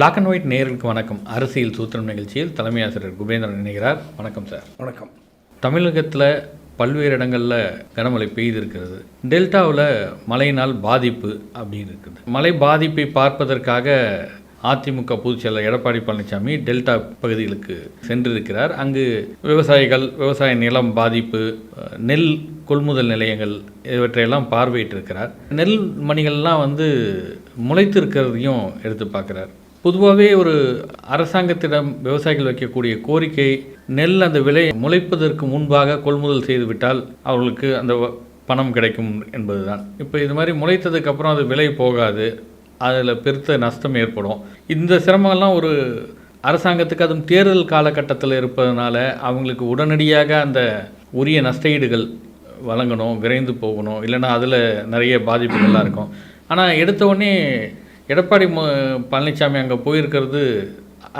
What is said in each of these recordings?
Black and white நேயர்களுக்கு வணக்கம். அரசியல் சூத்திரம் நிகழ்ச்சியில் தலைமை ஆசிரியர் குபேந்திரன் இணைகிறார். வணக்கம் சார் வணக்கம். தமிழகத்தில் பல்வேறு இடங்களில் கனமழை பெய்திருக்கிறது. டெல்டாவில் மழையினால் பாதிப்பு அப்படின்னு இருக்குது. மழை பாதிப்பை பார்ப்பதற்காக அதிமுக பொதுச் செயலர் எடப்பாடி பழனிசாமி டெல்டா பகுதிகளுக்கு சென்றிருக்கிறார். அங்கு விவசாயிகள் விவசாய நிலம் பாதிப்பு நெல் கொள்முதல் நிலையங்கள் இவற்றையெல்லாம் பார்வையிட்டிருக்கிறார். நெல் மணிகள்லாம் வந்து முளைத்து இருக்கிறதையும் எடுத்து பார்க்குறார். பொதுவாகவே ஒரு அரசாங்கத்திடம் விவசாயிகள் வைக்கக்கூடிய கோரிக்கை நெல் அந்த விலை முளைப்பதற்கு முன்பாக கொள்முதல் செய்துவிட்டால் அவர்களுக்கு அந்த வ- பணம் கிடைக்கும் என்பதுதான். இப்போ இது மாதிரி முளைத்ததுக்கு அப்புறம் அது விலை போகாது அதில் பெருத்த நஷ்டம் ஏற்படும். இந்த சிரமங்கள்லாம் ஒரு அரசாங்கத்துக்கு அதுவும் தேர்தல் காலகட்டத்தில் இருப்பதனால அவங்களுக்கு உடனடியாக அந்த உரிய நஷ்டஈடுகள் வழங்கணும் விரைந்து போகணும் இல்லைன்னா அதில் நிறைய பாதிப்புகள்லாம் இருக்கும். ஆனால் எடுத்த உடனே எடப்பாடி பழனிசாமி அங்கே போயிருக்கிறது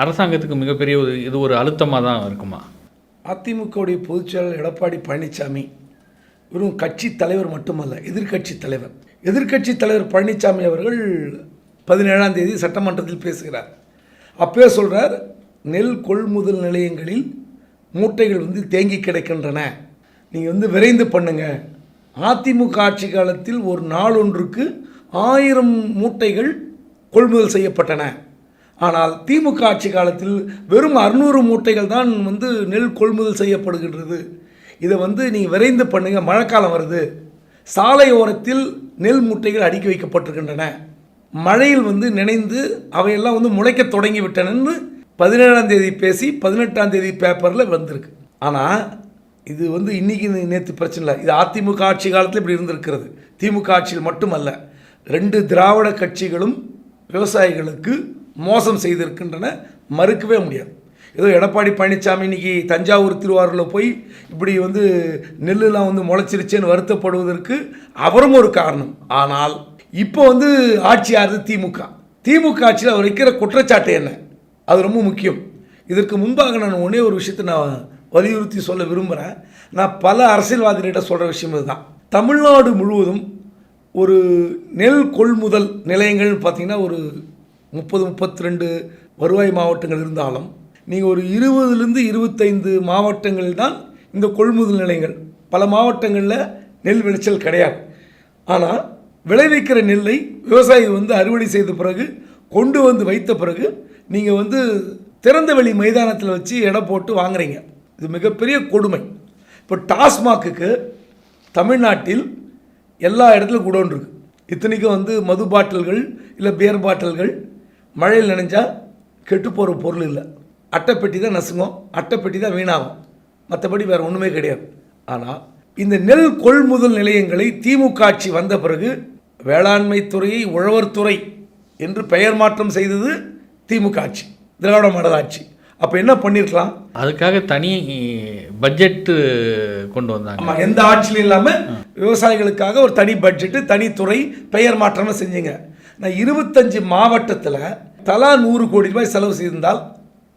அரசாங்கத்துக்கு மிகப்பெரிய ஒரு இது ஒரு அழுத்தமாக தான் இருக்குமா? அதிமுகவுடைய பொதுச்செயலர் எடப்பாடி பழனிசாமி வெறும் கட்சி தலைவர் மட்டுமல்ல எதிர்க்கட்சி தலைவர். எதிர்க்கட்சி தலைவர் பழனிசாமி அவர்கள் பதினேழாம் தேதி சட்டமன்றத்தில் பேசுகிறார். அப்பவே சொல்கிறார் நெல் கொள்முதல் நிலையங்களில் மூட்டைகள் வந்து தேங்கி கிடக்கின்றன. நீங்கள் வந்து விரைந்து பண்ணுங்க. அதிமுக ஆட்சி காலத்தில் ஒரு நாளொன்றுக்கு ஆயிரம் மூட்டைகள் கொள்முதல் செய்யப்பட்டன. ஆனால் திமுக ஆட்சி காலத்தில் வெறும் அறுநூறு மூட்டைகள் தான் வந்து நெல் கொள்முதல் செய்யப்படுகின்றது. இதை வந்து நீங்கள் விரைந்து பண்ணுங்க மழைக்காலம் வருது. சாலை ஓரத்தில் நெல் மூட்டைகள் அடுக்கி வைக்கப்பட்டிருக்கின்றன. மழையில் வந்து நினைந்து அவையெல்லாம் வந்து முளைக்க தொடங்கி விட்டனன்னு பதினேழாம் தேதி பேசி பதினெட்டாம் தேதி பேப்பரில் வந்திருக்கு. ஆனால் இது வந்து இன்னைக்கு நேற்று பிரச்சனை இல்லை. இது அதிமுக ஆட்சி காலத்தில் இப்படி இருந்திருக்கிறது. திமுக ஆட்சியில் மட்டுமல்ல ரெண்டு திராவிட கட்சிகளும் விவசாயிகளுக்கு மோசம் செய்திருக்கின்றன மறுக்கவே முடியாது. ஏதோ எடப்பாடி பழனிசாமி இன்னைக்கு தஞ்சாவூர் திருவாரூரில் போய் இப்படி வந்து நெல்லுலாம் வந்து முளைச்சிருச்சேன்னு வருத்தப்படுவதற்கு அவரும் ஒரு காரணம். ஆனால் இப்போ வந்து ஆட்சி யாருது திமுக. திமுக ஆட்சியில் அவர் வைக்கிற குற்றச்சாட்டு என்ன? அது ரொம்ப முக்கியம். இதற்கு முன்பாக நான் ஒன்றே ஒரு விஷயத்தை நான் வலியுறுத்தி சொல்ல விரும்புகிறேன் நான் பல அரசியல்வாதிகிட்ட சொல்கிற விஷயம் இதுதான். தமிழ்நாடு முழுவதும் ஒரு நெல் கொள்முதல் நிலையங்கள்னு பார்த்தீங்கன்னா ஒரு முப்பது முப்பத்தி ரெண்டு வருவாய் மாவட்டங்கள் இருந்தாலும் நீங்கள் ஒரு இருபதுலேருந்து இருபத்தைந்து மாவட்டங்கள் தான் இந்த கொள்முதல் நிலையங்கள். பல மாவட்டங்களில் நெல் விளைச்சல் கிடையாது. ஆனால் விளைவிக்கிற நெல்லை விவசாயி வந்து அறுவடை செய்த பிறகு கொண்டு வந்து வைத்த பிறகு நீங்கள் வந்து திறந்த வெளி மைதானத்தில் வச்சு எடை போட்டு வாங்குறீங்க. இது மிகப்பெரிய கொடுமை. இப்போ டாஸ்மாக்குக்கு தமிழ்நாட்டில் எல்லா இடத்துலையும் குடோன் இருக்குது இத்தனைக்கும் வந்து மது பாட்டில்கள் இல்லை பியர் பாட்டில்கள் மழையில் நனைஞ்சா கெட்டு போகிற பொருள் இல்லை. அட்டைப்பெட்டி தான் நசுங்கும். அட்டைப்பெட்டி தான் வீணாகும். மற்றபடி வேறு ஒன்றுமே கிடையாது. ஆனால் இந்த நெல் கொள்முதல் நிலையங்களை திமுக ஆட்சி வந்த பிறகு வேளாண்மை துறையை உழவர் துறை என்று பெயர் மாற்றம் செய்தது திமுக ஆட்சி திராவிட மாடல் ஆட்சி. அப்போ என்ன பண்ணியிருக்கலாம் அதுக்காக தனி பட்ஜெட்டு கொண்டு வந்தாங்க. ஆமாம் எந்த ஆட்சியிலும் இல்லாமல் விவசாயிகளுக்காக ஒரு தனி பட்ஜெட்டு தனித்துறை பெயர் மாற்றம்னு செஞ்சீங்க. நான் இருபத்தஞ்சு மாவட்டத்தில் தலா நூறு கோடி ரூபாய் செலவு செய்திருந்தால்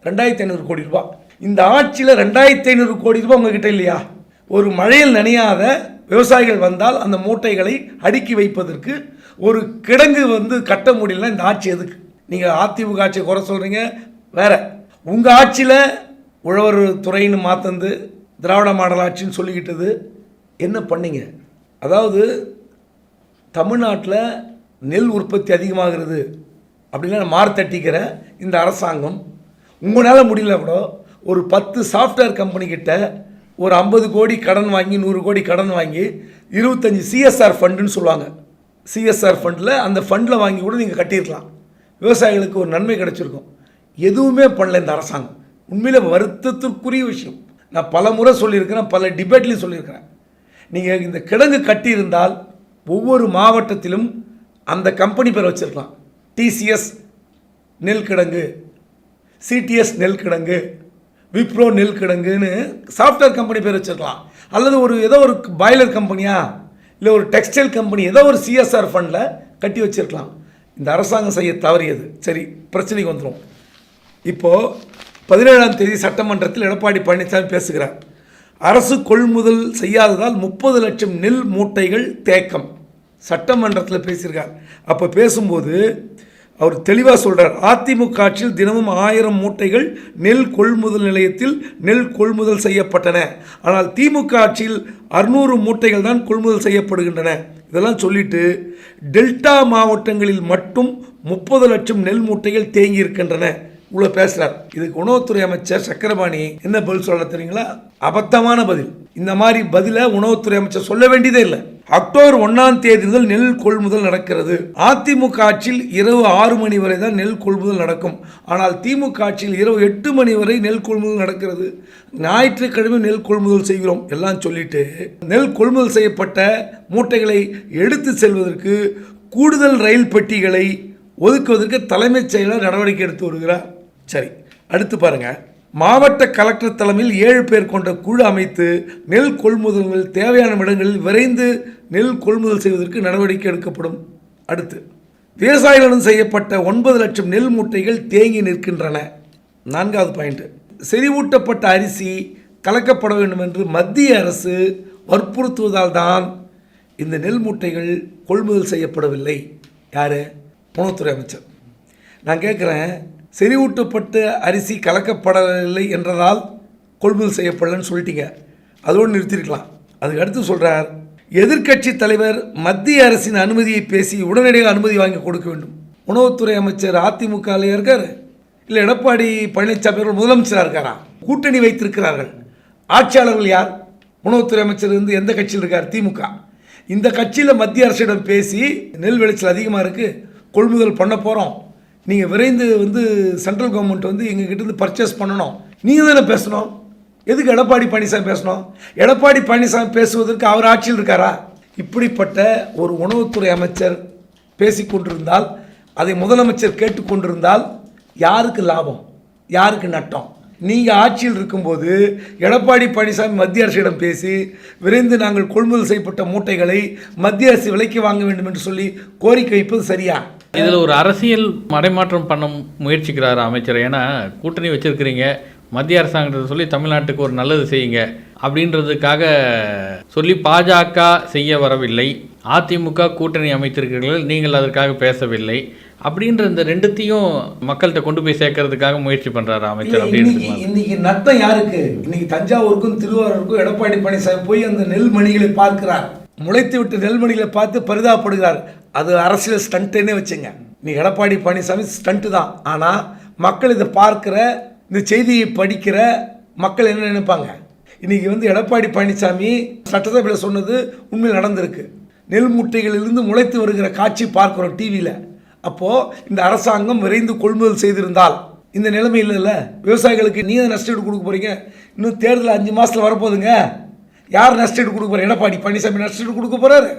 ரெண்டாயிரத்தி ஐநூறு கோடி ரூபாய். இந்த ஆட்சியில் ரெண்டாயிரத்தி ஐநூறு கோடி ரூபாய் உங்ககிட்ட இல்லையா? ஒரு மழையில் நனையாத விவசாயிகள் வந்தால் அந்த மூட்டைகளை அடுக்கி வைப்பதற்கு ஒரு கிடங்கு வந்து கட்ட முடியலன்னா இந்த ஆட்சி எதுக்கு? நீங்கள் அதிமுக ஆட்சியை குறை சொல்கிறீங்க வேற. உங்கள் ஆட்சியில் உழவர் துறைன்னு மாத்தந்து திராவிட மாடல் ஆட்சின்னு சொல்லிக்கிட்டது என்ன பண்ணீங்க? அதாவது தமிழ்நாட்டில் நெல் உற்பத்தி அதிகமாகிறது அப்படின்னா மார்த்தட்டிக்கிற இந்த அரசாங்கம் உங்களால் முடியல கூட ஒரு பத்து சாஃப்ட்வேர் கம்பெனிக்கிட்ட ஒரு ஐம்பது கோடி கடன் வாங்கி நூறு கோடி கடன் வாங்கி இருபத்தஞ்சி சிஎஸ்ஆர் ஃபண்டுன்னு சொல்லுவாங்க. சிஎஸ்ஆர் ஃபண்டில் அந்த ஃபண்டில் வாங்கி கூட நீங்கள் கட்டியிருக்கலாம். விவசாயிகளுக்கு ஒரு நன்மை கிடச்சிருக்கும். எதுவுமே பண்ணல இந்த அரசாங்கம். உண்மையில் வருத்தத்திற்குரிய விஷயம். நான் பல முறை சொல்லியிருக்கிறேன் பல டிபேட்லேயும் சொல்லியிருக்கிறேன். நீங்கள் இந்த கிடங்கு கட்டியிருந்தால் ஒவ்வொரு மாவட்டத்திலும் அந்த கம்பெனி பேர் வச்சிருக்கலாம். டிசிஎஸ் நெல் கிடங்கு சிடிஎஸ் நெல் கிடங்கு விப்ரோ நெல் கிடங்குன்னு சாஃப்ட்வேர் கம்பெனி பேர் வச்சிருக்கலாம். அல்லது ஒரு ஏதோ ஒரு பாய்லர் கம்பெனியா இல்லை ஒரு டெக்ஸ்டைல் கம்பெனி ஏதோ ஒரு சிஎஸ்ஆர் ஃபண்டில் கட்டி வச்சிருக்கலாம். இந்த அரசாங்கம் செய்ய தவறியது. சரி பிரச்சனைக்கு வந்துடும் இப்போது பதினேழாம் தேதி சட்டமன்றத்தில் எடப்பாடி பழனிசாமி பேசுகிறார். அரசு கொள்முதல் செய்யாததால் முப்பது லட்சம் நெல் மூட்டைகள் தேக்கம். சட்டமன்றத்தில் பேசியிருக்கார். அப்போ பேசும்போது அவர் தெளிவாக சொல்கிறார் அதிமுக ஆட்சியில் தினமும் ஆயிரம் மூட்டைகள் நெல் கொள்முதல் நிலையத்தில் நெல் கொள்முதல் செய்யப்பட்டன. ஆனால் திமுக ஆட்சியில் அறுநூறு மூட்டைகள் தான் கொள்முதல் செய்யப்படுகின்றன. இதெல்லாம் சொல்லிட்டு டெல்டா மாவட்டங்களில் மட்டும் முப்பது லட்சம் நெல் மூட்டைகள் தேங்கி இருக்கின்றன. இவ்வளோ பேசுகிறார் இதுக்கு உணவுத்துறை அமைச்சர் சக்கரபாணி என்ன பதில் சொல்ல தெரியுங்களா? அபத்தமான பதில். இந்த மாதிரி பதிலை உணவுத்துறை அமைச்சர் சொல்ல வேண்டியதே இல்லை. அக்டோபர் ஒன்றாம் தேதி முதல் நெல் கொள்முதல் நடக்கிறது. அதிமுக ஆட்சியில் இரவு ஆறு மணி வரை தான் நெல் கொள்முதல் நடக்கும். ஆனால் திமுக ஆட்சியில் இரவு எட்டு மணி வரை நெல் கொள்முதல் நடக்கிறது. ஞாயிற்றுக்கிழமை நெல் கொள்முதல் செய்கிறோம் எல்லாம் சொல்லிட்டு நெல் கொள்முதல் செய்யப்பட்ட மூட்டைகளை எடுத்து செல்வதற்கு கூடுதல் ரயில் பெட்டிகளை ஒதுக்குவதற்கு தலைமைச் செயலர் நடவடிக்கை எடுத்து வருகிறார். சரி அடுத்து பாருங்க. மாவட்ட கலெக்டர் தலைமையில் ஏழு பேர் கொண்ட குழு அமைத்து நெல் கொள்முதல்கள் தேவையான இடங்களில் விரைந்து நெல் கொள்முதல் செய்வதற்கு நடவடிக்கை எடுக்கப்படும். அடுத்து விவசாயிகளிடம் செய்யப்பட்ட ஒன்பது லட்சம் நெல் மூட்டைகள் தேங்கி நிற்கின்றன. நான்காவது பாயிண்ட்டு செறிவூட்டப்பட்ட அரிசி கலக்கப்பட வேண்டும் என்று மத்திய அரசு வற்புறுத்துவதால் தான் இந்த நெல் மூட்டைகள் கொள்முதல் செய்யப்படவில்லை. யார்? உணவுத்துறை அமைச்சர். நான் கேட்குறேன் செறிவூட்டப்பட்ட அரிசி கலக்கப்படவில்லை என்றதால் கொள்முதல் செய்யப்படலன்னு சொல்லிட்டீங்க. அதோடு நிறுத்திருக்கலாம். அதுக்கு அடுத்து சொல்கிறார் எதிர்க்கட்சி தலைவர் மத்திய அரசின் அனுமதியை பேசி உடனடியாக அனுமதி வாங்கி கொடுக்க வேண்டும். உணவுத்துறை அமைச்சர் அதிமுகவில் இருக்கார். இல்லை எடப்பாடி பழனிசாமி அவர்கள் முதலமைச்சராக இருக்காரா? கூட்டணி வைத்திருக்கிறார்கள். ஆட்சியாளர்கள் யார்? உணவுத்துறை அமைச்சர் வந்து எந்த கட்சியில் இருக்கார்? திமுக. இந்த கட்சியில் மத்திய அரசிடம் பேசி நெல் விளைச்சல் அதிகமாக இருக்குது கொள்முதல் பண்ண போகிறோம் நீங்கள் விரைந்து வந்து சென்ட்ரல் கவர்மெண்ட் வந்து எங்ககிட்டருந்து பர்ச்சேஸ் பண்ணணும். நீங்கள் தானே பேசணும். எதுக்கு எடப்பாடி பழனிசாமி பேசணும்? எடப்பாடி பழனிசாமி பேசுவதற்கு அவர் ஆட்சியில் இருக்காரா? இப்படிப்பட்ட ஒரு உணவுத்துறை அமைச்சர் பேசிக்கொண்டிருந்தால் அதை முதலமைச்சர் கேட்டுக்கொண்டிருந்தால் யாருக்கு லாபம்? யாருக்கு நட்டம்? நீங்கள் ஆட்சியில் இருக்கும்போது எடப்பாடி பழனிசாமி மத்திய அரசிடம் பேசி விரைந்து நாங்கள் கொள்முதல் செய்யப்பட்ட மூட்டைகளை மத்திய அரசு விலைக்கு வாங்க வேண்டும் என்று சொல்லி கோரிக்கை வைப்பது சரியா? இதில் ஒரு அரசியல் மடைமாற்றம் பண்ண முயற்சிக்கிறார் அமைச்சர். ஏன்னா கூட்டணி வச்சிருக்கிறீங்க மத்திய அரசாங்கத்தை சொல்லி தமிழ்நாட்டுக்கு ஒரு நல்லது செய்யுங்க அப்படின்றதுக்காக சொல்லி பாஜக செய்ய வரவில்லை. அதிமுக கூட்டணி அமைத்திருக்கிறீர்கள் நீங்கள் அதற்காக பேசவில்லை அப்படின்ற இந்த ரெண்டுத்தையும் மக்கள்கிட்ட கொண்டு போய் சேர்க்கறதுக்காக முயற்சி பண்றாரு அமைச்சர் அப்படின்னு இன்னைக்கு நட்டம் யாருக்கு? இன்னைக்கு தஞ்சாவூருக்கும் திருவாரூருக்கும் எடப்பாடி பழனிசாமி போய் அந்த நெல்மணிகளை பார்க்கிறார். முளைத்து விட்டு நெல்மணிகளை பார்த்து பரிதாபப்படுகிறார். அது அரசியல் ஸ்டண்ட்டுன்னே வச்சுங்க. நீ எடப்பாடி பழனிசாமி ஸ்டண்ட்டு தான். ஆனால் மக்கள் இதை பார்க்குற இந்த செய்தியை படிக்கிற மக்கள் என்ன நினைப்பாங்க? இன்னைக்கு வந்து எடப்பாடி பழனிசாமி சட்டசபையில் சொன்னது உண்மையில் நடந்திருக்கு. நெல் முட்டைகளிலிருந்து முளைத்து வருகிற காட்சி பார்க்குறோம் டிவியில் அப்போது இந்த அரசாங்கம் விரைந்து கொள்முதல் செய்திருந்தால் இந்த நிலைமை இல்லைல்ல விவசாயிகளுக்கு நீ தான் நஷ்டஈடு கொடுக்க போகிறீங்க இன்னும் தேர்தல் அஞ்சு மாதத்தில் வரப்போகுதுங்க. யார் நஷ்டஈடு கொடுக்க போகிறார் எடப்பாடி பழனிசாமி நஷ்டஈடு கொடுக்க போகிறாரு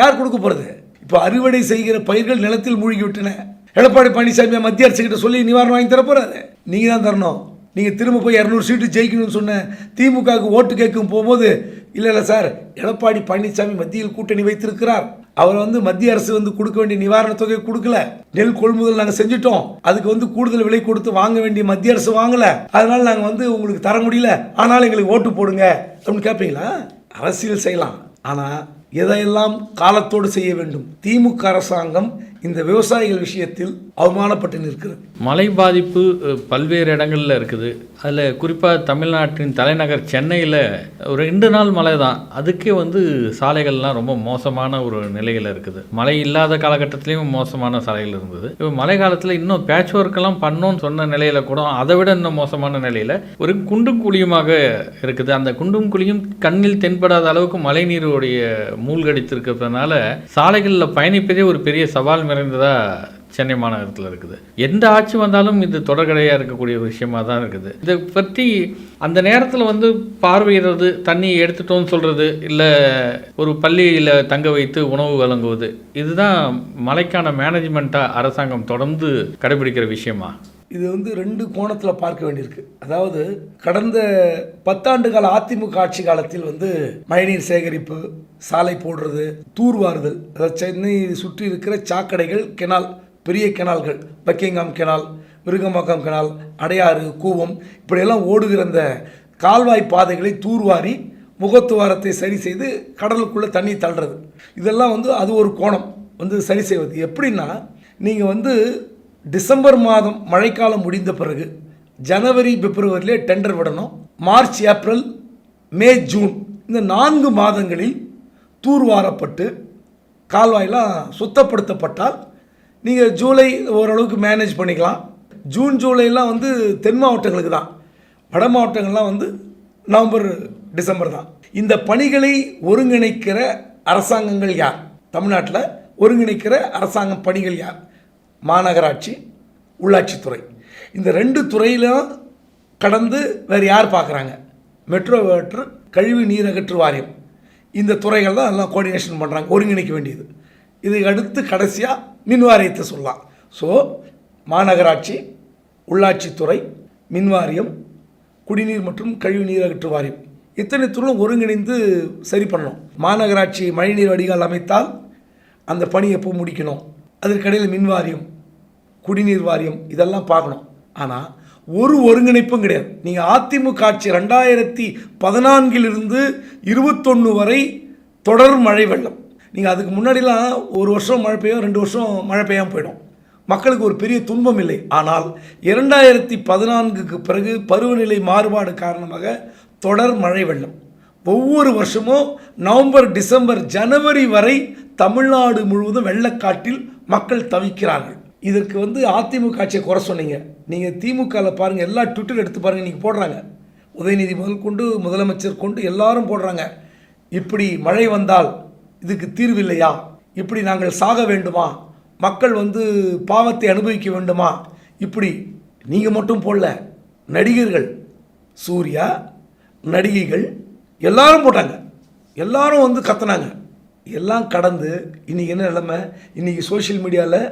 யார் கொடுக்க போகிறது இப்போ அறுவடை செய்கிற பயிர்கள் நிலத்தில் மூழ்கிவிட்டன. எடப்பாடி பழனிசாமி மத்திய அரசுக்கிட்ட சொல்லி நிவாரணம் வாங்கி தர போகிறாரு நீங்கள் தான் தரணும். நீங்கள் திரும்ப போய் இரநூறு சீட்டு ஜெயிக்கணும்னு சொன்ன திமுகவுக்கு ஓட்டு கேட்கும் போகும்போது இல்லை இல்லை சார் எடப்பாடி பழனிசாமி மத்தியில் கூட்டணி வைத்திருக்கிறார். அவர் வந்து மத்திய அரசு வந்து கொடுக்க வேண்டிய நிவாரணத் தொகை கொடுக்கல. நெல் கொள்முதல் நாங்கள் செஞ்சுட்டோம். அதுக்கு வந்து கூடுதல் விலை கொடுத்து வாங்க வேண்டிய மத்திய அரசு வாங்கலை. அதனால் நாங்கள் வந்து உங்களுக்கு தர முடியல. ஆனாலும் எங்களுக்கு ஓட்டு போடுங்க. அப்படின்னு கேட்பீங்களா? அரசியல் செய்யலாம். ஆனால் எதையெல்லாம் காலத்தோடு செய்ய வேண்டும்? திமுக அரசாங்கம் இந்த விவசாயிகள் விஷயத்தில் அவமானப்பட்டு நிற்கிறது. மழை பாதிப்பு பல்வேறு இடங்களில் இருக்குது. அதில் குறிப்பாக தமிழ்நாட்டின் தலைநகர் சென்னையில் ஒரு ரெண்டு நாள் மழை தான். அதுக்கே வந்து சாலைகள்லாம் ரொம்ப மோசமான ஒரு நிலையில் இருக்குது. மழை இல்லாத காலகட்டத்திலையும் மோசமான சாலைகள் இருந்தது. இப்போ மழை காலத்தில் இன்னும் பேட்ச் ஒர்க்கெல்லாம் பண்ணோன்னு சொன்ன நிலையில் கூட அதை விட இன்னும் மோசமான நிலையில் ஒரு குண்டும் குழியுமாக இருக்குது. அந்த குண்டும் குழியும் கண்ணில் தென்படாத அளவுக்கு மழைநீருடைய மூழ்கடித்திருக்கிறதுனால சாலைகளில் பயணிப்பதே ஒரு பெரிய சவால் நிறைந்ததாக சென்னை மாநகரத்தில் இருக்குது. எந்த ஆட்சி வந்தாலும் இது தொடர்கடையாக இருக்கக்கூடிய ஒரு விஷயமா தான் இருக்குது. இதை பற்றி அந்த நேரத்தில் வந்து பார்வையிடுறது தண்ணி எடுத்துட்டோம்னு சொல்கிறது இல்லை ஒரு பள்ளியில் தங்க வைத்து உணவு வழங்குவது இதுதான் மழைக்கான மேனேஜ்மெண்ட்டாக அரசாங்கம் தொடர்ந்து கடைபிடிக்கிற விஷயமா? இது வந்து ரெண்டு கோணத்தில் பார்க்க வேண்டியிருக்கு. அதாவது கடந்த பத்தாண்டு கால அதிமுக ஆட்சி காலத்தில் வந்து மழைநீர் சேகரிப்பு சாலை போடுறது தூர்வாறுதல் அதாவது சென்னை சுற்றி இருக்கிற சாக்கடைகள் கெனால் பெரிய கெனால்கள் Buckingham canal Virugambakkam canal Adyar Cooum இப்படியெல்லாம் ஓடுகிற அந்த கால்வாய் பாதைகளை தூர்வாரி முகத்துவாரத்தை சரி செய்து கடலுக்குள்ளே தண்ணி தள்ளுறது. இதெல்லாம் வந்து அது ஒரு கோணம் வந்து சரி செய்வது. எப்படின்னா நீங்கள் வந்து டிசம்பர் மாதம் மழைக்காலம் முடிந்த பிறகு ஜனவரி பிப்ரவரியிலே டெண்டர் விடணும். மார்ச் ஏப்ரல் மே ஜூன் இந்த நான்கு மாதங்களில் தூர்வாரப்பட்டு கால்வாயெலாம் சுத்தப்படுத்தப்பட்டால் நீங்கள் ஜூலை ஓரளவுக்கு மேனேஜ் பண்ணிக்கலாம். ஜூன் ஜூலைலாம் வந்து தென் மாவட்டங்களுக்கு தான். வட மாவட்டங்கள்லாம் வந்து நவம்பர் டிசம்பர் தான். இந்த பணிகளை ஒருங்கிணைக்கிற அரசாங்கங்கள் யார்? தமிழ்நாட்டில் ஒருங்கிணைக்கிற அரசாங்கம் பணிகள் யார்? மாநகராட்சி உள்ளாட்சித்துறை இந்த ரெண்டு துறையிலும் கடந்து வேறு யார் பார்க்குறாங்க? மெட்ரோ வாட்டர் கழிவு நீர் அகற்று வாரியம். இந்த துறைகள் தான் எல்லாம் கோஆர்டினேஷன் பண்ணுறாங்க ஒருங்கிணைக்க வேண்டியது. இதை அடுத்து கடைசியாக மின் வாரியத்தை சொல்லலாம். ஸோ மாநகராட்சி உள்ளாட்சித்துறை மின் வாரியம் குடிநீர் மற்றும் கழிவு நீர் அகற்று வாரியம். இத்தனை துறையும் ஒருங்கிணைந்து சரி பண்ணணும். மாநகராட்சி மழைநீர் வடிகால் அமைத்தால் அந்த பணி எப்போ முடிக்கணும்? அதற்கிடையில் மின் வாரியம். குடிநீர் வாரியம் இதெல்லாம் பார்க்கணும். ஆனால் ஒரு ஒருங்கிணைப்பும் கிடையாது. நீங்கள் அதிமுக ஆட்சி ரெண்டாயிரத்தி பதினான்கிலிருந்து இருபத்தொன்று வரை தொடர் மழை வெள்ளம். நீங்கள் அதுக்கு முன்னாடிலாம் ஒரு வருஷம் மழை பெய்யும் ரெண்டு வருஷம் மழை பெய்யாமல் போயிடும். மக்களுக்கு ஒரு பெரிய துன்பம் இல்லை. ஆனால் இரண்டாயிரத்தி பதினான்குக்கு பிறகு பருவநிலை மாறுபாடு காரணமாக தொடர் மழை வெள்ளம். ஒவ்வொரு வருஷமும் நவம்பர் டிசம்பர் ஜனவரி வரை தமிழ்நாடு முழுவதும் வெள்ளக்காட்டில் மக்கள் தவிக்கிறார்கள். இதற்கு வந்து அதிமுக ஆட்சியை குறை சொன்னீங்க. நீங்கள் திமுகவில் பாருங்கள் எல்லா ட்விட்டர் எடுத்து பாருங்கள் நீங்கள் போடுறாங்க. உதயநிதி முதல் கொண்டு முதலமைச்சர் கொண்டு எல்லாரும் போடுறாங்க. இப்படி மழை வந்தால் இதுக்கு தீர்வு இல்லையா? இப்படி நாங்கள் சாக வேண்டுமா? மக்கள் வந்து பாவத்தை அனுபவிக்க வேண்டுமா? இப்படி நீங்கள் மட்டும் போடல நடிகர்கள் சூர்யா நடிகைகள் எல்லாரும் போட்டாங்க. எல்லாரும் வந்து கத்துனாங்க. எல்லாம் கடந்து இன்னைக்கு என்ன நிலமை? இன்றைக்கி சோஷியல் மீடியாவில்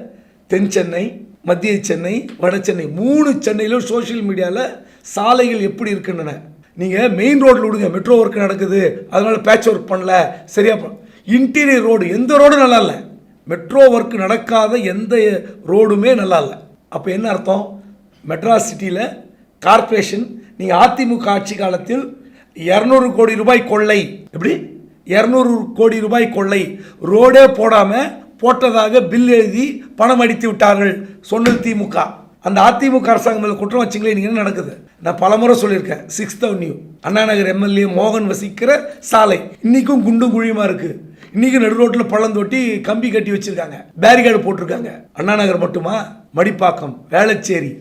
தென் சென்னை மத்திய சென்னை வட சென்னை. மூணு சென்னையிலும் சோஷியல் மீடியாவில் சாலைகள் எப்படி இருக்கின்றன. நீங்கள் மெயின் ரோட்டில் விடுங்க. மெட்ரோ ஒர்க் நடக்குது. அதனால் பேட்ச் ஒர்க் பண்ணல. சரியா பண்ண இன்டீரியர் ரோடு எந்த ரோடும் நல்லா இல்லை. மெட்ரோ ஒர்க் நடக்காத எந்த ரோடுமே நல்லா இல்லை. அப்போ என்ன அர்த்தம்? மெட்ராஸ் சிட்டியில் கார்ப்பரேஷன் நீங்கள் அதிமுக ஆட்சி காலத்தில் இரநூறு கோடி ரூபாய் கொள்ளை. எப்படி? இரநூறு கோடி ரூபாய் கொள்ளை. ரோடே போடாமல் போட்டதாக பில் எழுதி பணம் அடித்து விட்டார்கள் சொன்னது திமுக. அந்த அதிமுக அரசாங்கம் மேலே குற்றம் வச்சிங்களே நீங்கள் என்ன நடக்குது? நான் பலமுறை சொல்லியிருக்கேன் sixth avenue Anna Nagar MLA மோகன் வசிக்கிற சாலை. இன்னைக்கும் குண்டும் குழியுமா இருக்குது இன்னைக்கு நடு ரோட்டில் பள்ளம் தொட்டி கம்பி கட்டி வச்சிருக்காங்க. பேரிகார்டு போட்டிருக்காங்க. அண்ணா நகர் மட்டுமா? மடிப்பாக்கம் வேளச்சேரி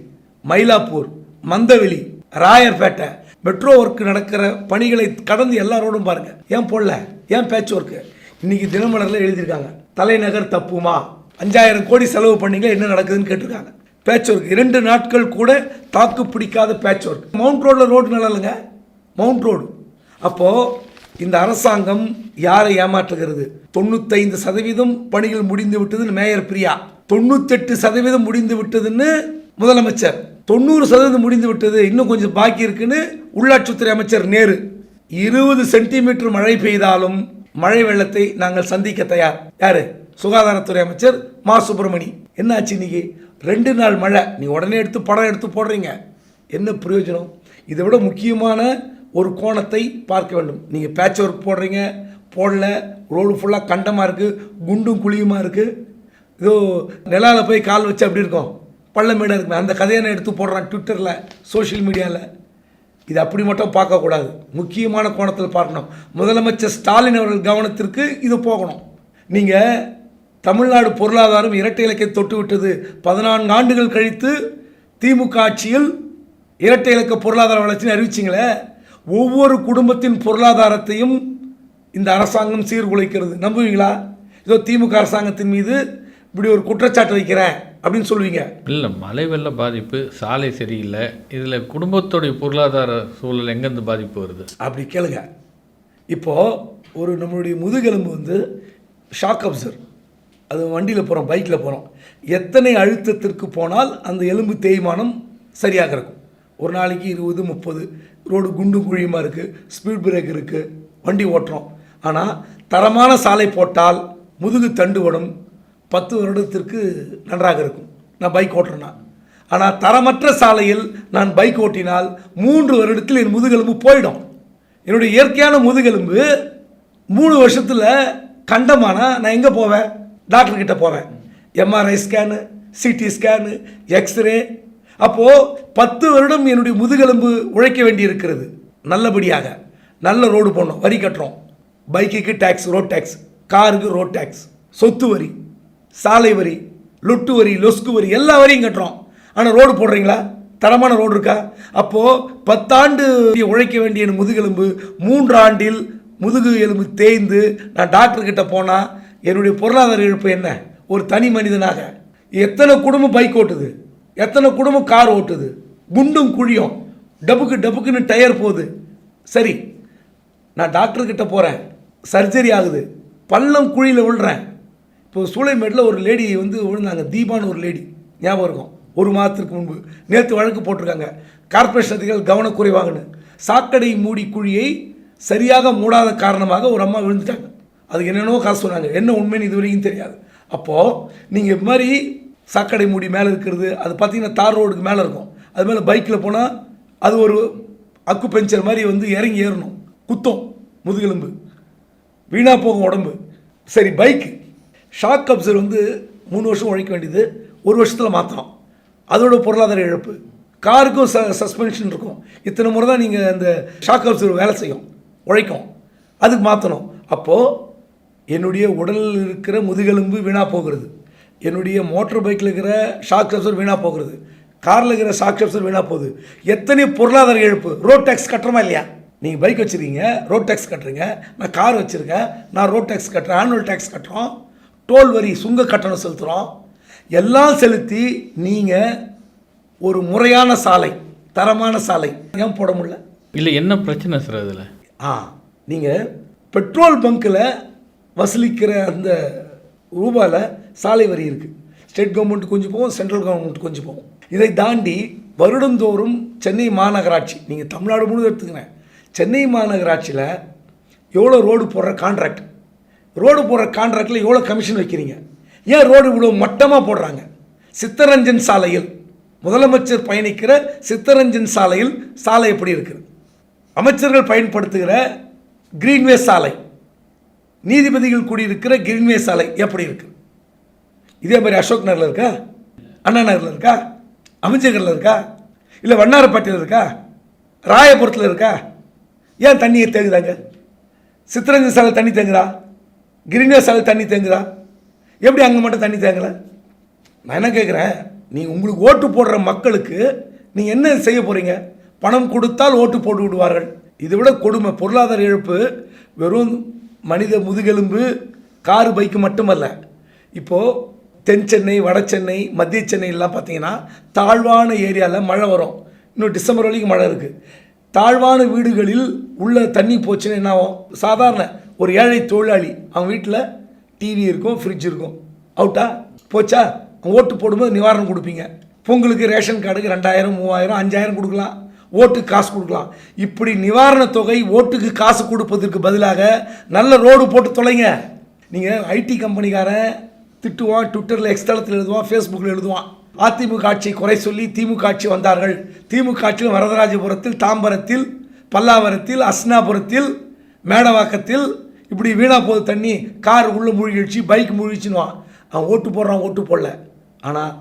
மயிலாப்பூர் மந்தவெளி ராயர்பேட்டை. மெட்ரோ ஒர்க் நடக்கிற பணிகளை கடந்து எல்லா ரோடும் பாருங்க. ஏன் போடல? ஏன் பேச்சு ஒர்க்கு இன்னைக்கு தினமலரில் எழுதியிருக்காங்க. தலைநகர் தப்புமா? அஞ்சாயிரம் கோடி செலவு பண்ணீங்க என்ன நடக்குதுன்னு கேட்டிருக்காங்க. பேட்ச் ஒர்க் இரண்டு நாட்கள் கூட தாக்கு பிடிக்காத பேட்ச் ஒர்க் மவுண்ட் ரோடில் ரோடு நல்லா மவுண்ட் ரோடு. அப்போது இந்த அரசாங்கம் யாரை ஏமாற்றுகிறது? தொண்ணூத்தைந்து சதவீதம் பணிகள் முடிந்து விட்டதுன்னு மேயர் பிரியா. தொண்ணூத்தெட்டு சதவீதம் முடிந்து விட்டதுன்னு முதலமைச்சர். தொண்ணூறு சதவீதம் முடிந்து விட்டது இன்னும் கொஞ்சம் பாக்கி இருக்குன்னு உள்ளாட்சித்துறை அமைச்சர் நேரு. இருபது சென்டிமீட்டர் மழை பெய்தாலும் மழை வெள்ளத்தை நாங்கள் சந்திக்க தயார். யாரு? சுகாதாரத்துறை அமைச்சர் மா. சுப்பிரமணி. என்னாச்சு இன்னைக்கு? ரெண்டு நாள் மழை. நீ உடனே எடுத்து படம் எடுத்து போடுறீங்க. என்ன பிரயோஜனம்? இதை விட முக்கியமான ஒரு கோணத்தை பார்க்க வேண்டும். நீங்கள் பேட்ச் ஒர்க் போடுறீங்க. போடல. ரோடு ஃபுல்லாக கண்டமாக இருக்குது குண்டும் குழியுமாக இருக்குது ஏதோ நிலாவில் போய் கால் வச்சு அப்படி இருக்கும். பள்ளமேடாக இருக்குமே அந்த கதையை நான் எடுத்து போடுறான் ட்விட்டரில் சோஷியல் மீடியாவில் இது அப்படி மட்டும் பார்க்கக்கூடாது. முக்கியமான கோணத்தில் பார்க்கணும். முதலமைச்சர் ஸ்டாலின் அவர்கள் கவனத்திற்கு இது போகணும். நீங்கள் தமிழ்நாடு பொருளாதாரம் இரட்டை இலக்கை தொட்டு விட்டது. பதினான்கு ஆண்டுகள் கழித்து திமுக ஆட்சியில் இரட்டை இலக்க பொருளாதார வளர்ச்சின்னு அறிவிச்சிங்களே. ஒவ்வொரு குடும்பத்தின் பொருளாதாரத்தையும் இந்த அரசாங்கம் சீர்குலைக்கிறது. நம்புவீங்களா? இதோ திமுக அரசாங்கத்தின் மீது இப்படி ஒரு குற்றச்சாட்டு வைக்கிறேன். அப்படின்னு சொல்லுவீங்க. இல்லை மழை வெள்ள பாதிப்பு சாலை சரியில்லை. இதில் குடும்பத்துடைய பொருளாதார சூழல் எங்கேருந்து பாதிப்பு வருது? அப்படி கேளுங்க. இப்போது ஒரு நம்மளுடைய முதுகெலும்பு வந்து ஷாக் அப்சர் அது வண்டியில் போகிறோம் பைக்கில் போகிறோம் எத்தனை அழுத்தத்திற்கு போனால் அந்த எலும்பு தேய்மானம் சரியாக இருக்கும்? ஒரு நாளைக்கு இருபது முப்பது ரோடு குண்டு குழியுமா இருக்குது ஸ்பீட் பிரேக் இருக்குது வண்டி ஓட்டுறோம். ஆனால் தரமான சாலை போட்டால் முதுகு தண்டுவடும் பத்து வருடத்திற்கு நன்றாக இருக்கும். நான் பைக் ஓட்டுறேன்னா. ஆனால் தரமற்ற சாலையில் நான் பைக் ஓட்டினால் மூன்று வருடத்தில் என் முதுகெலும்பு போயிடும். என்னுடைய இயற்கையான முதுகெலும்பு மூணு வருஷத்தில் கண்டமானா நான் எங்கே போவேன்? டாக்டர்கிட்ட போவேன். MRI scan CT scan X ray அப்போது பத்து வருடம் என்னுடைய முதுகெலும்பு உழைக்க வேண்டி இருக்கிறது நல்லபடியாக. நல்ல ரோடு போடணும். வரி கட்டுறோம். பைக்குக்கு டேக்ஸ் ரோட் டேக்ஸ் காருக்கு ரோட் டேக்ஸ் சொத்து வரி. சாலை வரி லொட்டு வரி லொஸ்கு வரி எல்லா வரியும் கட்டுறோம். ஆனால் ரோடு போடுறீங்களா? தரமான ரோடு இருக்கா? அப்போது பத்தாண்டு உழைக்க வேண்டிய முதுகெலும்பு மூன்றாண்டில் முதுகு எலும்பு தேய்ந்து நான் டாக்டர்கிட்ட போனால் என்னுடைய பொருளாதார இழப்பு என்ன? ஒரு தனி மனிதனாக. எத்தனை குடும்பம் பைக் ஓட்டுது? எத்தனை குடும்பம் கார் ஓட்டுது? குண்டும் குழியும். டபுக்கு டபுக்குன்னு டயர் போகுது. சரி நான் டாக்டர்கிட்ட போகிறேன் சர்ஜரி ஆகுது. பள்ளம் குழியில் விழுறேன். இப்போ சூளைமேட்டில் ஒரு லேடி வந்து விழுந்தாங்க. தீபான்னு ஒரு லேடி. ஞாபகம் இருக்கும். ஒரு மாதத்துக்கு முன்பு. நேற்று வழக்கு போட்டிருக்காங்க. கார்ப்பரேஷன் அதிகாரிகள் கவனக்குறைவாகன்னு. சாக்கடை மூடி குழியை சரியாக மூடாத காரணமாக ஒரு அம்மா விழுந்துட்டாங்க. அதுக்கு என்னென்னவோ காசு சொன்னாங்க. என்ன உண்மைன்னு இது வரைக்கும் தெரியாது. அப்போது நீங்கள் இது மாதிரி சாக்கடை மூடி மேலே இருக்கிறது அது பார்த்தீங்கன்னா தார் ரோடுக்கு மேலே இருக்கும். அது மேலே பைக்கில் போனால் அது ஒரு அக்கு பஞ்சர் மாதிரி வந்து இறங்கி ஏறணும். குத்தம் முதுகெலும்பு. வீணாக போகும் உடம்பு. சரி பைக்கு. ஷாக் அப்சர் வந்து மூணு வருஷம் உழைக்க வேண்டியது ஒரு வருஷத்தில் மாற்றணும் அதோட பொருளாதார இழப்பு. காருக்கும் ச சஸ்பென்ஷன் இருக்கும். இத்தனை முறை தான் நீங்கள் அந்த ஷாக் அப்சர் வேலை செய்யும் உழைக்கும். அதுக்கு மாற்றணும் அப்போது என்னுடைய உடலில் இருக்கிற முதுகெலும்பு வீணாக போகிறது. என்னுடைய மோட்டர் பைக்கில் இருக்கிற ஷாக் அப்சர் வீணாக போகிறது. காரில் இருக்கிற ஷாக் அப்சர் வீணாக போகுது. எத்தனை பொருளாதார இழப்பு? ரோட் டேக்ஸ் கட்டுறோமா இல்லையா? நீங்கள் பைக் வச்சுருக்கீங்க ரோட் டேக்ஸ் கட்டுறீங்க நான் கார் வச்சுருக்கேன் நான் ரோட் டேக்ஸ் கட்டுறேன் ஆனுவல் டேக்ஸ் கட்டுறோம். டோல் வரி சுங்க கட்டணம் செலுத்துகிறோம் எல்லாம் செலுத்தி நீங்கள் ஒரு முறையான சாலை தரமான சாலை ஏன் போட முடியல? இல்லை என்ன பிரச்சனை சார் அதில்? ஆ நீங்கள் பெட்ரோல் பங்க்கில் வசூலிக்கிற அந்த ரூபாயில் சாலை வரி இருக்குது ஸ்டேட் கவர்மெண்ட் கொஞ்சம் போகும் சென்ட்ரல் கவர்மெண்ட் கொஞ்சம் போகும். இதை தாண்டி வருடந்தோறும் சென்னை மாநகராட்சி நீங்கள் தமிழ்நாடு முழுவதும் எடுத்துக்கிறேன் சென்னை மாநகராட்சியில் எவ்வளோ ரோடு போடுற கான்ட்ராக்ட் ரோடு போடுற கான்ட்ராக்டில் எவ்வளோ கமிஷன் வைக்கிறீங்க. ஏன் ரோடு இவ்வளோ மட்டமாக போடுறாங்க? சித்தரஞ்சன் சாலையில் முதலமைச்சர் பயணிக்கிற சித்தரஞ்சன் சாலையில் சாலை எப்படி இருக்குது? அமைச்சர்கள் பயன்படுத்துகிற கிரீன்வே சாலை நீதிபதிகள் கூடியிருக்கிற கிரீன்வே சாலை எப்படி இருக்கு? இதே மாதிரி அசோக் நகரில் இருக்கா? அண்ணா நகரில் இருக்கா? அமைச்சகரில் இருக்கா? இல்லை வண்ணாரப்பட்டியில் இருக்கா? ராயபுரத்தில் இருக்கா? ஏன் தண்ணியை தேங்குதாங்க? சித்தரஞ்சன் சாலை தண்ணி தேங்குதா? கிரீன்வே சாலை தண்ணி தேங்குதா? எப்படி அங்கே மட்டும் தண்ணி தேங்கலை? நான் என்ன கேட்குறேன் நீ உங்களுக்கு ஓட்டு போடுற மக்களுக்கு நீ என்ன செய்ய போகிறீங்க பணம் கொடுத்தால் ஓட்டு போட்டு விடுவார்கள். இதை விட கொடுமை பொருளாதார இழப்பு வெறும் மனித முதுகெலும்பு காரு பைக்கு மட்டுமல்ல. இப்போது தென் சென்னை வட சென்னை மத்திய சென்னையெல்லாம் பார்த்தீங்கன்னா தாழ்வான ஏரியாவில் மழை வரும். இன்னும் டிசம்பர் வரைக்கும் மழை இருக்குது தாழ்வான வீடுகளில் உள்ள தண்ணி போச்சுன்னா என்ன ஆகும்? சாதாரண ஒரு ஏழை தொழிலாளி அவன் வீட்டில் டிவி இருக்கும் ஃப்ரிட்ஜ் இருக்கும். அவுட்டா போச்சா? அவன் ஓட்டு போடும்போது நிவாரணம் கொடுப்பீங்க. பொங்கலுக்கு ரேஷன் கார்டுக்கு ரெண்டாயிரம் மூவாயிரம் அஞ்சாயிரம் கொடுக்கலாம். ஓட்டுக்கு காசு கொடுக்கலாம். இப்படி நிவாரணத் தொகை ஓட்டுக்கு காசு கொடுப்பதற்கு பதிலாக நல்ல ரோடு போட்டு தொலைங்க. நீங்கள் ஐடி கம்பெனிக்காரன் திட்டுவான் ட்விட்டரில் எக்ஸ்தலத்தில் எழுதுவான் ஃபேஸ்புக்கில் எழுதுவான். அதிமுக ஆட்சியை குறை சொல்லி திமுக ஆட்சி வந்தார்கள். திமுக ஆட்சியில் வரதராஜபுரத்தில் தாம்பரத்தில் பல்லாவரத்தில் அஸ்னாபுரத்தில் மேடவாக்கத்தில் இப்படி வீணாக போகுது தண்ணி கார் உள்ளே மூழ்கிடுச்சு பைக் மூழ்கிடுச்சுன்னுவான் அவன் ஓட்டு போடுறான் ஓட்டு போடல. ஆனால்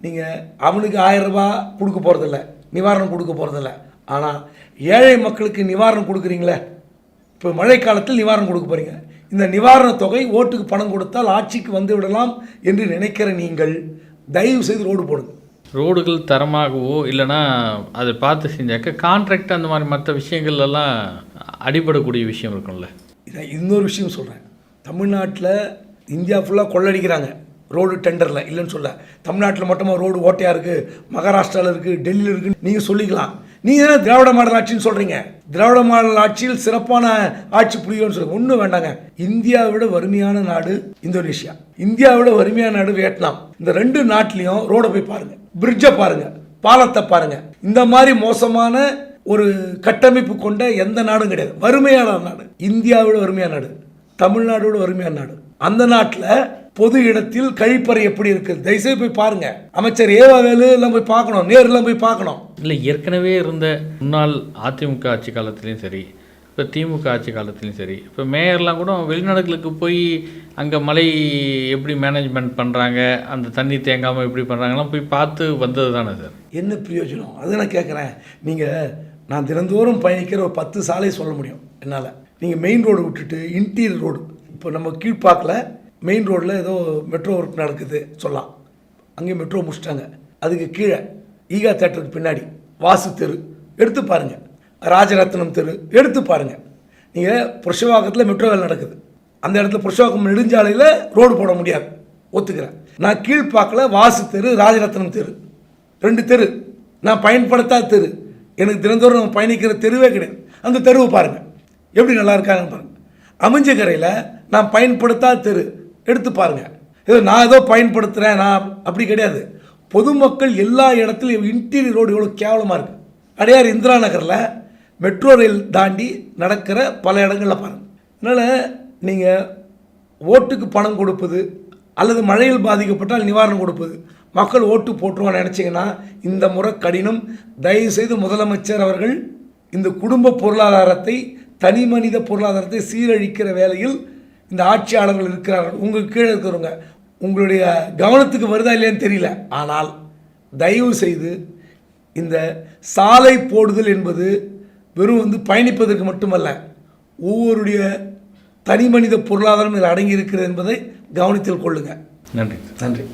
நீங்கள் அவனுக்கு ஆயிரரூபா கொடுக்க போகிறதில்ல நிவாரணம் கொடுக்க போகிறதில்ல ஆனால் ஏழை மக்களுக்கு நிவாரணம் கொடுக்குறீங்களே? இப்போ மழைக்காலத்தில் நிவாரணம் கொடுக்க போகிறீங்க இந்த நிவாரணத் தொகை ஓட்டுக்கு பணம் கொடுத்தால் ஆட்சிக்கு வந்து விடலாம் என்று நினைக்கிற நீங்கள் தயவு செய்து ரோடு போடுங்க. ரோடுகள் தரமாகவோ இல்லைன்னா அதை பார்த்து செஞ்சாக்க கான்ட்ராக்ட் அந்த மாதிரி மற்ற விஷயங்கள் எல்லாம் அடிபடக்கூடிய விஷயம் இருக்கும்ல. இதை இன்னொரு விஷயம் சொல்கிறேன் தமிழ்நாட்டில் இந்தியா ஃபுல்லாக கொள்ளடிக்கிறாங்க. ரோடு டெண்டரில் இல்லைன்னு சொல்ல. தமிழ்நாட்டில் மட்டுமா ரோடு ஓட்டையாக இருக்குது மகாராஷ்டிராவில் இருக்குது டெல்லியில் இருக்குன்னு நீங்கள் சொல்லிக்கலாம். நீங்கள் தானே திராவிட மாடல் ஆட்சின்னு சொல்கிறீங்க திராவிட மாடல் ஆட்சியில் சிறப்பான ஆட்சி புரியும்னு சொல்லுங்க. ஒன்றும் வேண்டாங்க. இந்தியாவை விட வறுமையான நாடு இந்தோனேஷியா. இந்தியாவை விட வறுமையான நாடு வியட்நாம். இந்த ரெண்டு நாட்டிலையும் ரோடை போய் பாருங்கள் பிரிட்ஜை பாருங்கள் பாலத்தை பாருங்கள் இந்த மாதிரி மோசமான ஒரு கட்டமைப்பு கொண்ட எந்த நாடும் கிடையாது. வறுமையான நாடு. இந்தியாவோட வறுமையான நாடு. தமிழ்நாடோட வறுமையான நாடு. அந்த நாட்டில் பொது இடத்தில் கழிப்பறை எப்படி இருக்குது தயவுசெய்து போய் பாருங்க. அமைச்சர் ஏவாவேலு எல்லாம் போய் பார்க்கணும். நேருலாம் போய் பார்க்கணும். இல்லை ஏற்கனவே இருந்த முன்னாள் அதிமுக ஆட்சி காலத்துலேயும் சரி இப்போ திமுக ஆட்சி காலத்துலையும் சரி இப்போ மேயர்லாம் கூட வெளிநாடுகளுக்கு போய் அங்கே மழை எப்படி மேனேஜ்மெண்ட் பண்ணுறாங்க அந்த தண்ணி தேங்காமல் எப்படி பண்ணுறாங்கலாம் போய் பார்த்து வந்தது தானே சார். என்ன பிரயோஜனம்? அது நான் கேட்குறேன். நீங்கள் நான் தினந்தோறும் பயணிக்கிற ஒரு பத்து சாலை சொல்ல முடியும் என்னால். நீங்கள் மெயின் ரோடு விட்டுட்டு இன்டீரியர் ரோடு இப்போ நம்ம கீழ்ப்பாக்கில் மெயின் ரோட்டில் ஏதோ மெட்ரோ ஒர்க் நடக்குது சொல்லலாம். அங்கேயும் மெட்ரோ முடிச்சிட்டாங்க. அதுக்கு கீழே ஈகா தேட்டருக்கு பின்னாடி வாசு தெரு. எடுத்து பாருங்கள் ராஜரத்னம் தெரு. எடுத்து பாருங்கள் நீங்கள் புருஷவாக்கத்தில் மெட்ரோ வேலை நடக்குது. அந்த இடத்துல புருஷவாக்கம் நெடுஞ்சாலையில் ரோடு போட முடியாது. ஒத்துக்கிறேன். நான் கீழ்ப்பாக்கில் வாசு தெரு ராஜரத்னம் தெரு. ரெண்டு தெரு. நான் பயன்படுத்தாத தெரு. எனக்கு தினந்தோறும் நம்ம பயணிக்கிற தெருவே கிடையாது. அந்த தெருவை பாருங்கள் எப்படி நல்லா இருக்காங்கன்னு பாருங்கள் அமைஞ்ச கரையில் நான் பயன்படுத்தாத தெரு. எடுத்து பாருங்கள் ஏதோ நான் ஏதோ பயன்படுத்துகிறேன் நான் அப்படி கிடையாது. பொதுமக்கள் எல்லா இடத்துலையும் இன்டீரியர் ரோடு எவ்வளோ கேவலமாக இருக்குது அடையார் இந்திரா நகரில் மெட்ரோ ரயில் தாண்டி நடக்கிற பல இடங்களில் பாருங்கள் அதனால் நீங்கள் ஓட்டுக்கு பணம் கொடுப்பது அல்லது மழையில் பாதிக்கப்பட்டால் நிவாரணம் கொடுப்பது. மக்கள் ஓட்டு போட்டுருவான்னு நினச்சிங்கன்னா இந்த முறை கடினம். தயவுசெய்து முதலமைச்சர் அவர்கள் இந்த குடும்ப பொருளாதாரத்தை தனி மனித பொருளாதாரத்தை சீரழிக்கிற வேலையில் இந்த ஆட்சியாளர்கள் இருக்கிறார்கள். உங்கள் கீழே இருக்கிறவங்க உங்களுடைய கவனத்துக்கு வருதா இல்லையான்னு தெரியல. ஆனால் தயவு செய்து இந்த சாலை போடுதல் என்பது வெறும் வந்து பயணிப்பதற்கு மட்டுமல்ல ஒவ்வொருடைய தனி மனித பொருளாதாரம் இதில் அடங்கி இருக்கிறது என்பதை கவனத்தில் கொள்ளுங்கள் நன்றி. நன்றி.